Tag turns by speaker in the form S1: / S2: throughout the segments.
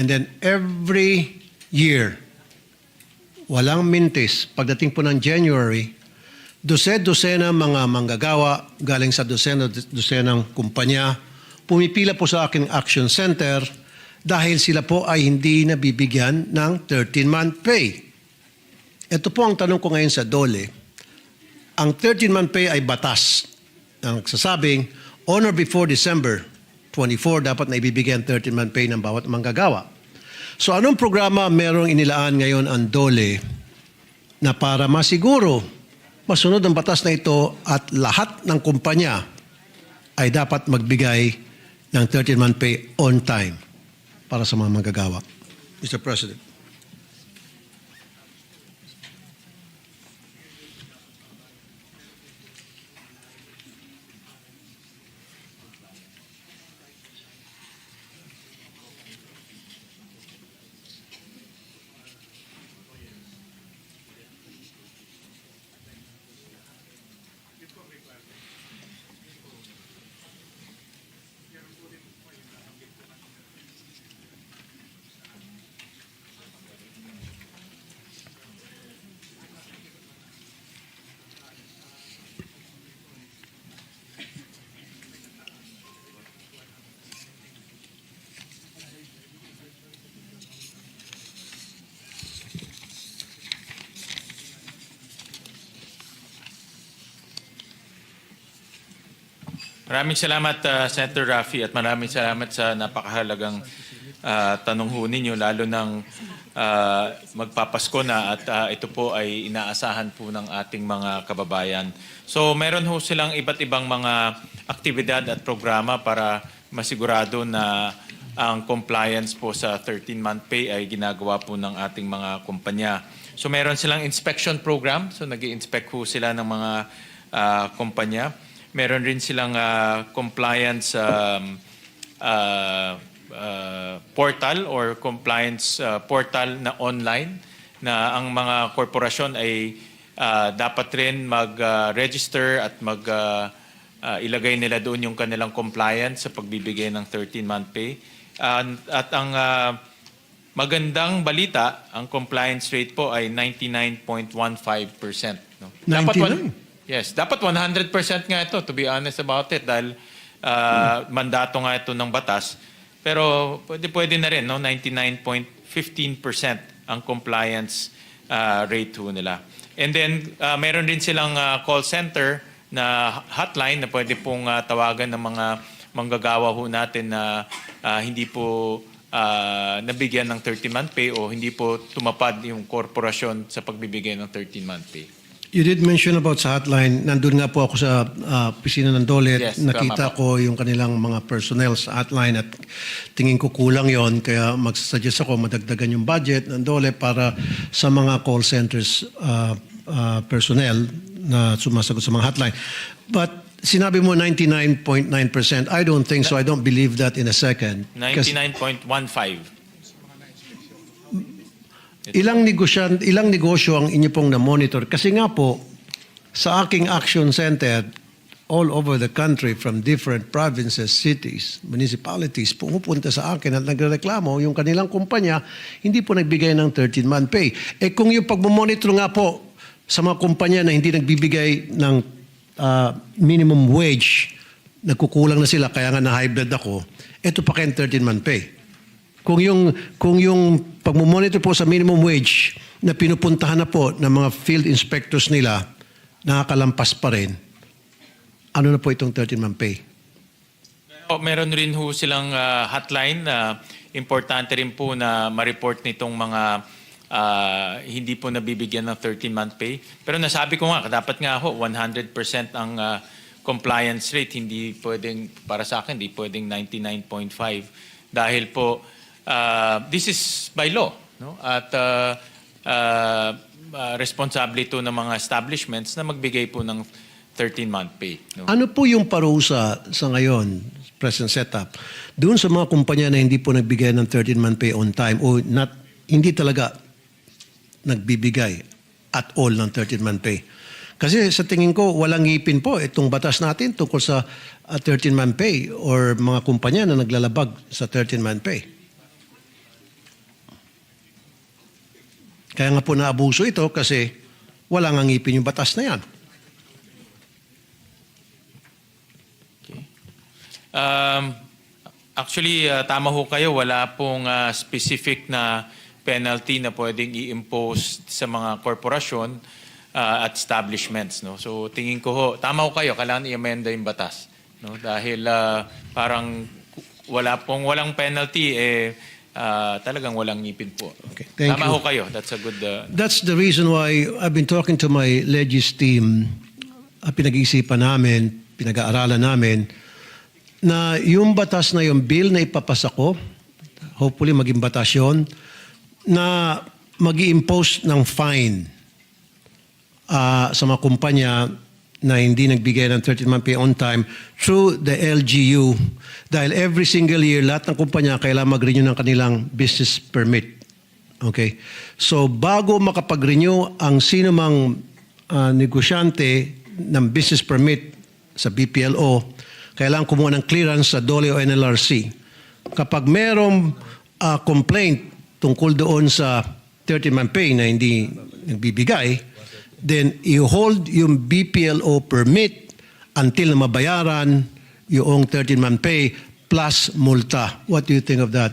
S1: And then every year, walang mintis. Pagdating po ng January, dose-dosena mga manggagawa galing sa dosena-dosenang kumpanya pumipila po sa aking action center dahil sila po ay hindi nabibigyan ng 13-month pay. Ito po ang tanong ko ngayon sa DOLE. Ang 13-month pay ay batas na nagsasabing on or before December 24 dapat na ibibigay ang 13-month pay ng bawat manggagawa. So anong programa merong inilaan ngayon ang DOLE na para masiguro masunod ang batas na ito at lahat ng kumpanya ay dapat magbigay ng 13-month pay on time para sa mga manggagawa. Mr. President.
S2: Maraming salamat, uh, Senator Rafi, at maraming salamat sa napakahalagang uh, tanong ho ninyo, lalo ng uh, magpapasko na at uh, ito po ay inaasahan po ng ating mga kababayan. So meron ho silang iba't ibang mga aktibidad at programa para masigurado na ang compliance po sa 13-month pay ay ginagawa po ng ating mga kumpanya. So meron silang inspection program, so nag inspect ho sila ng mga uh, kumpanya. Meron rin silang ah, compliance um, ah, ah, portal or compliance ah, portal na online na ang mga korporasyon ay ah, dapat rin mag-register at mag ah, ah, ilagay nila doon yung kanilang compliance sa pagbibigay ng 13-month pay. Ah, at ang ah, magandang balita, ang compliance rate po ay 99.15%. No? Dapat
S1: 99?
S2: wan- Yes, dapat 100% nga ito, to be honest about it, dahil ah, mandato nga ito ng batas. Pero pwede, pwede na rin, no? 99.15% ang compliance ah, rate ho nila. And then, ah, meron din silang ah, call center na hotline na pwede pong ah, tawagan ng mga manggagawa ho natin na ah, hindi po ah, nabigyan ng 13-month pay o hindi po tumapad yung korporasyon sa pagbibigay ng 13-month pay.
S1: You did mention about sa hotline. Nandun nga po ako sa ah, opisina ng Dole.
S2: Yes,
S1: Nakita
S2: tama
S1: ko yung kanilang mga personnel sa hotline at tingin ko kulang yon Kaya magsasuggest ako madagdagan yung budget ng Dole para sa mga call centers ah, ah, personnel na sumasagot sa mga hotline. But sinabi mo 99.9%. I don't think so. I don't believe that in a second. Kasi
S2: 99.15.
S1: Ilang negosyan, ilang negosyo ang inyo pong na-monitor? Kasi nga po, sa aking action center, all over the country from different provinces, cities, municipalities, pumupunta sa akin at nagreklamo yung kanilang kumpanya, hindi po nagbigay ng 13-month pay. Eh kung yung pagmamonitor nga po sa mga kumpanya na hindi nagbibigay ng ah, minimum wage, nagkukulang na sila, kaya nga na-hybrid ako, ito pa kayong 13-month pay. Kung yung kung yung pagmo-monitor po sa minimum wage na pinupuntahan na po ng mga field inspectors nila nakakalampas pa rin. Ano na po itong 13-month pay?
S2: O, meron rin ho silang ah, hotline na importante rin po na ma-report nitong mga ah, hindi po nabibigyan ng 13-month pay. Pero nasabi ko nga, dapat nga ho, 100% ang ah, compliance rate. Hindi pwedeng, para sa akin, hindi pwedeng 99.5. Dahil po, ah, this is by law. No? At ah, ah, ah, responsable ito ng mga establishments na magbigay po ng 13-month pay. No?
S1: Ano po yung parusa sa ngayon, present setup, doon sa mga kumpanya na hindi po nagbigay ng 13-month pay on time o not, hindi talaga nagbibigay at all ng 13-month pay? Kasi sa tingin ko, walang ngipin po itong batas natin tungkol sa uh, 13-month pay or mga kumpanya na naglalabag sa 13-month pay. Kaya nga po naabuso ito kasi wala nga ngipin yung batas na yan.
S2: Um, actually, uh, tama ho kayo. Wala pong uh, specific na penalty na pwedeng i-impose sa mga korporasyon uh, at establishments. No? So tingin ko ho, tama ho kayo, kailangan i-amenda yung batas. No? Dahil uh, parang wala pong walang penalty, eh, uh, talagang walang ngipin po.
S1: Okay, thank
S2: tama
S1: you.
S2: ho kayo. That's a good... Uh,
S1: That's the reason why I've been talking to my Legis team. Uh, pinag-iisipan namin, pinag-aaralan namin, na yung batas na yung bill na ipapasa ko, hopefully maging batas yun, na mag impose ng fine ah, sa mga kumpanya na hindi nagbigay ng 13-month pay on time through the LGU. Dahil every single year, lahat ng kumpanya kailangan mag-renew ng kanilang business permit. Okay? So bago makapag-renew ang sino mang ah, negosyante ng business permit sa BPLO, kailangan kumuha ng clearance sa DOLE o NLRC. Kapag merong ah, complaint tungkol doon sa 13-month pay na hindi nagbibigay, then you hold yung BPLO permit until na mabayaran yung 13-month pay plus multa. What do you think of that?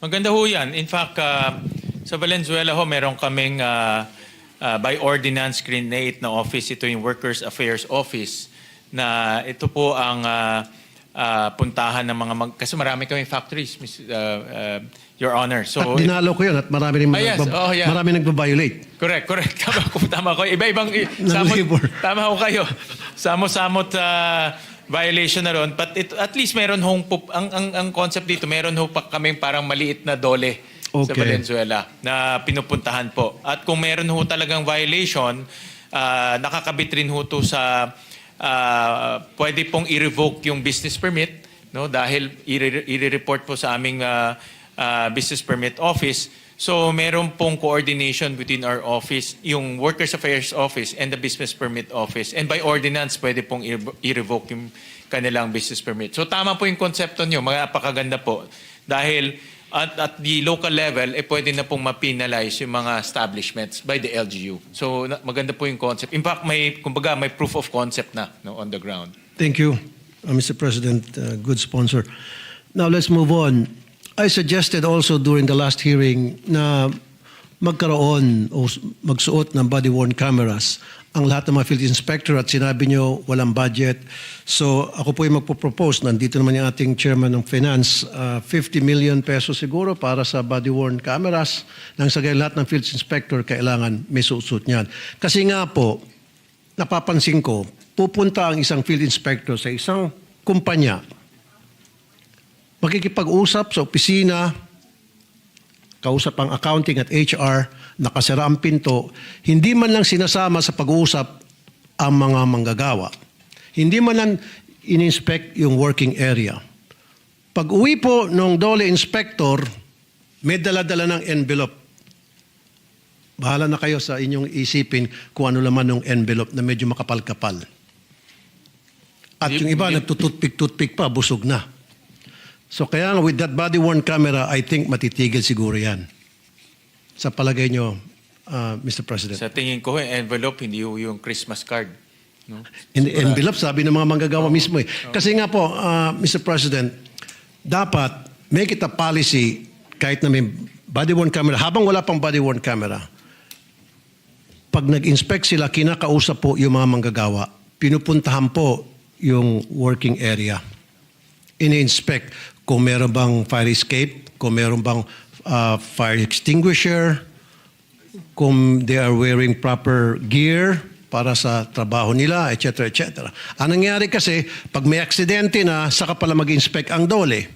S2: Maganda ho yan. In fact, uh, sa Valenzuela ho, meron kaming uh, uh, by ordinance create na office. Ito yung Workers Affairs Office na ito po ang uh, uh, puntahan ng mga... Mag- kasi marami kaming factories, Miss, uh, uh, Your Honor. So,
S1: At dinalo ko yun at marami rin
S2: Ah, yes. Oh, yeah.
S1: marami nagbabiolate.
S2: Correct, correct. Tama ko, tama ko. Iba-ibang samot, tama ko kayo. Samot-samot uh, violation na ron. But it, at least meron hong pup, ang, ang, ang concept dito, meron ho pa kaming parang maliit na dole sa
S1: Okay.
S2: Valenzuela na pinupuntahan po. At kung meron ho talagang violation, uh, nakakabit rin ho to sa uh, pwede pong i-revoke yung business permit no dahil i-report po sa aming uh, uh, business permit office So meron pong coordination between our office, yung Workers Affairs Office and the Business Permit Office. And by ordinance, pwede pong i-revoke yung kanilang business permit. So tama po yung konsepto nyo, mga napakaganda po. Dahil at, at the local level, eh pwede na pong ma-penalize yung mga establishments by the LGU. So maganda po yung concept. In fact, may, kumbaga, may proof of concept na no, on the ground.
S1: Thank you, uh, Mr. President. Uh, good sponsor. Now let's move on. I suggested also during the last hearing na magkaroon o magsuot ng body-worn cameras ang lahat ng mga field inspector at sinabi nyo walang budget. So ako po yung magpo-propose. Nandito naman yung ating chairman ng finance. uh, 50 million pesos siguro para sa body-worn cameras. Nang sa ganyan lahat ng field inspector kailangan may suot niyan. Kasi nga po, napapansin ko, pupunta ang isang field inspector sa isang kumpanya, makikipag-usap sa opisina, kausap ang accounting at HR, nakasara ang pinto, hindi man lang sinasama sa pag-uusap ang mga manggagawa. Hindi man lang in-inspect yung working area. Pag uwi po ng dole inspector, may dala-dala ng envelope. Bahala na kayo sa inyong isipin kung ano laman ng envelope na medyo makapal-kapal. At yung iba, nagtututpik-tutpik pa, busog na. So kaya nga, with that body-worn camera, I think matitigil siguro yan. Sa palagay nyo, uh, Mr. President.
S2: Sa tingin ko, yung envelope, hindi yung Christmas card. No?
S1: In the envelope, sabi ng mga manggagawa mismo eh. Kasi nga po, uh, Mr. President, dapat make it a policy kahit na may body-worn camera, habang wala pang body-worn camera, pag nag-inspect sila, kinakausap po yung mga manggagawa, pinupuntahan po yung working area. Ini-inspect kung meron bang fire escape, kung meron bang uh, fire extinguisher, kung they are wearing proper gear para sa trabaho nila, etc. etc. Ang nangyari kasi, pag may aksidente na, saka pala mag-inspect ang dole.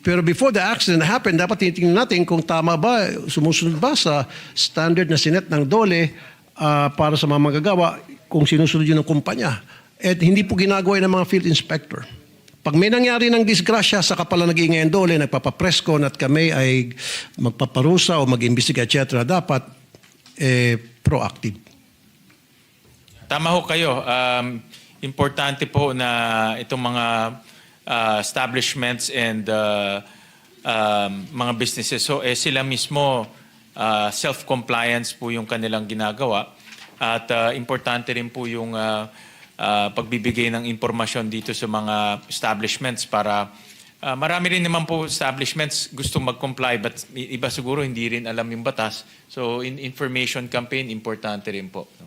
S1: Pero before the accident happened, dapat tinitingnan natin kung tama ba, sumusunod ba sa standard na sinet ng dole ah, para sa mga magagawa, kung sinusunod yun ng kumpanya. At hindi po ginagawa ng mga field inspector. Pag may nangyari ng disgrasya, saka pala nag-iingay ang dole, nagpapapreskon at kami ay magpaparusa o mag-imbestiga, etc. Dapat eh, proactive.
S2: Tama ho kayo. Um, importante po na itong mga uh, establishments and uh, um, mga businesses, so eh, sila mismo ah, self-compliance po yung kanilang ginagawa. At ah, importante rin po yung ah, ah, pagbibigay ng impormasyon dito sa mga establishments para ah, marami rin naman po establishments gusto mag-comply but iba siguro hindi rin alam yung batas. So in information campaign importante rin po.